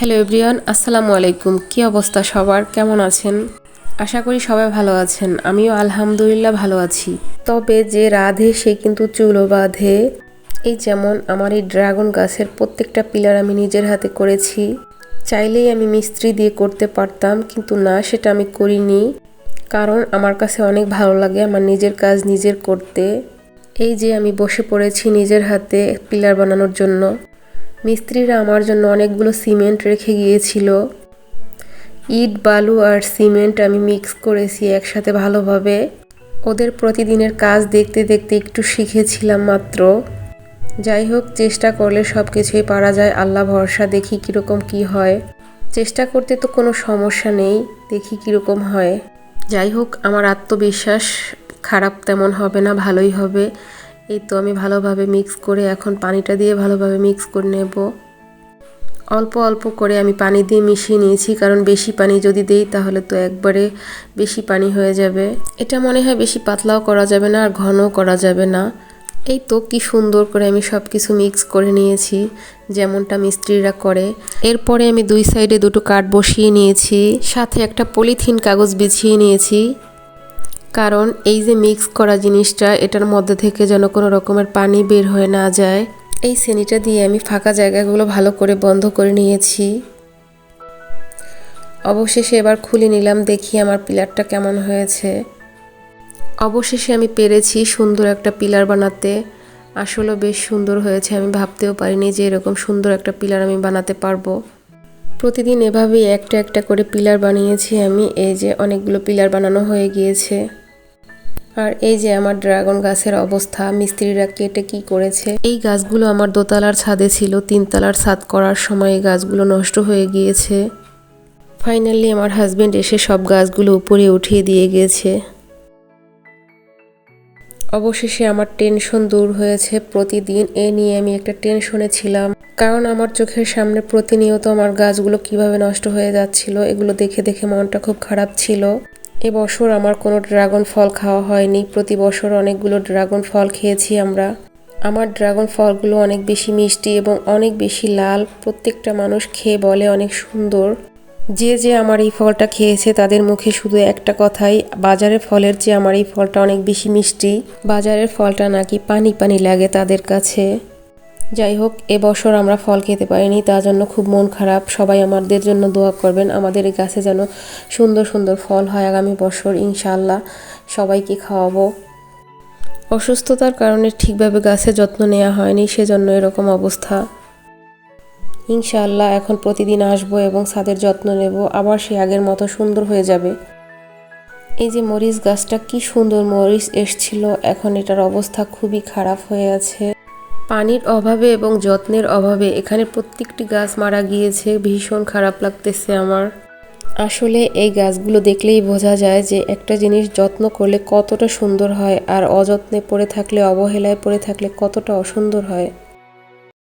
Hello everyone, আসসালামু আলাইকুম। কি অবস্থা সবার? কেমন আছেন? আশা করি সবাই ভালো আছেন। আমিও আলহামদুলিল্লাহ ভালো আছি। তবে যে রাধে, সে কিন্তু চুলো বাঁধে। এই যেমন আমার এই ড্রাগন গাছের প্রত্যেকটা পিলার আমি নিজের হাতে করেছি। চাইলেই আমি মিস্ত্রি দিয়ে করতে পারতাম, কিন্তু না, সেটা আমি করিনি। কারণ আমার কাছে অনেক ভালো লাগে আমার নিজের কাজ নিজের করতে। এই যে আমি বসে পড়েছি নিজের হাতে পিলার বানানোর জন্য। মিস্ত্রিরা আমার জন্য অনেকগুলো সিমেন্ট রেখে গিয়েছিল। ইট, বালু আর সিমেন্ট আমি মিক্স করেছি একসাথে ভালোভাবে। ওদের প্রতিদিনের কাজ দেখতে দেখতে একটু শিখেছিলাম মাত্র। যাই হোক, চেষ্টা করলে সব কিছুই পারা যায়। আল্লাহ ভরসা, দেখি কীরকম কি হয়। চেষ্টা করতে তো কোনো সমস্যা নেই, দেখি কীরকম হয়। যাই হোক, আমার আত্মবিশ্বাস খারাপ তেমন হবে না, ভালোই হবে। এই তো আমি ভালোভাবে মিক্স করে এখন পানিটা দিয়ে ভালোভাবে মিক্স করে নেব। অল্প অল্প করে আমি পানি দিয়ে মিশিয়ে নিয়েছি, কারণ বেশি পানি যদি দেই তাহলে তো একবারে বেশি পানি হয়ে যাবে। এটা মনে হয় বেশি পাতলাও করা যাবে না আর ঘনও করা যাবে না। এই তো কি সুন্দর করে আমি সব কিছু মিক্স করে নিয়েছি, যেমনটা মিস্ত্রিরা করে। এরপরে আমি দুই সাইডে দুটো কাঠ বসিয়ে নিয়েছি, সাথে একটা পলিথিন কাগজ বিছিয়ে নিয়েছি। কারণ এই যে মিক্স করা জিনিসটা, এটার মধ্যে থেকে যেন কোনো রকমের পানি বের হয়ে না যায়। এই শ্রেণীটা দিয়ে আমি ফাঁকা জায়গাগুলো ভালো করে বন্ধ করে নিয়েছি। অবশেষে এবার খুলে নিলাম, দেখি আমার পিলারটা কেমন হয়েছে। অবশেষে আমি পেরেছি সুন্দর একটা পিলার বানাতে। আসলে বেশ সুন্দর হয়েছে, আমি ভাবতেও পারিনি যে এরকম সুন্দর একটা পিলার আমি বানাতে পারব। প্রতিদিন এভাবেই একটা একটা করে পিলার বানিয়েছি আমি। এই যে অনেকগুলো পিলার বানানো হয়ে গিয়েছে। আর এই যে আমার ড্রাগন গাছের অবস্থা, মিস্ত্রিরা কেটে কি করেছে। এই গাছগুলো আমার দোতলার ছাদে ছিল। তিনতলার ছাদ করার সময় এই গাছগুলো নষ্ট হয়ে গিয়েছে। ফাইনালি আমার হাজব্যান্ড এসে সব গাছগুলো উপরে উঠিয়ে দিয়ে গিয়েছে অবশেষে আমার টেনশন দূর হয়েছে প্রতিদিন। এ নিয়ে আমি একটা টেনশনে ছিলাম। কারণ আমার চোখের সামনে প্রতিনিয়ত আমার গাছগুলো কীভাবে নষ্ট হয়ে যাচ্ছিল, এগুলো দেখে দেখে মনটা খুব খারাপ ছিল। এবছর আমার কোনো ড্রাগন ফল খাওয়া হয়নি। প্রতি বছর অনেকগুলো ড্রাগন ফল খেয়েছি আমরা। আমার ড্রাগন ফলগুলো অনেক বেশি মিষ্টি এবং অনেক বেশি লাল। প্রত্যেকটা মানুষ খেয়ে বলে অনেক সুন্দর। যে যে আমার এই ফলটা খেয়েছে তাদের মুখে শুধু একটা কথাই, বাজারের ফলের চেয়ে আমার এই ফলটা অনেক বেশি মিষ্টি। বাজারের ফলটা নাকি পানি পানি লাগে তাদের কাছে। যাই হোক এবছর আমরা ফল খেতে পারিনি তার জন্য খুব মন খারাপ। সবাই আমাদের জন্য দোয়া করবেন, আমাদের এই গাছে যেন সুন্দর সুন্দর ফল হয় আগামী বছর ইনশাল্লাহ সবাইকে খাওয়াবো। অসুস্থতার কারণে ঠিকভাবে গাছের যত্ন নেওয়া হয়নি, সেজন্য এরকম অবস্থা। ইনশাআল্লাহ এখন প্রতিদিন আসব এবং ছাদের যত্ন নেব, আবার সে আগের মতো সুন্দর হয়ে যাবে। এই যে মরিচ গাছটা কি সুন্দর মরিচ এসছিল, এখন এটার অবস্থা খুবই খারাপ হয়ে আছে। পানির অভাবে এবং যত্নের অভাবে এখানে প্রত্যেকটি গাছ মারা গিয়েছে, ভীষণ খারাপ লাগতেছে আমার। আসলে এই গাছগুলো দেখলেই বোঝা যায় যে একটা জিনিস যত্ন করলে কতটা সুন্দর হয়, আর অযত্নে পড়ে থাকলে, অবহেলায় পড়ে থাকলে কতটা অসুন্দর হয়।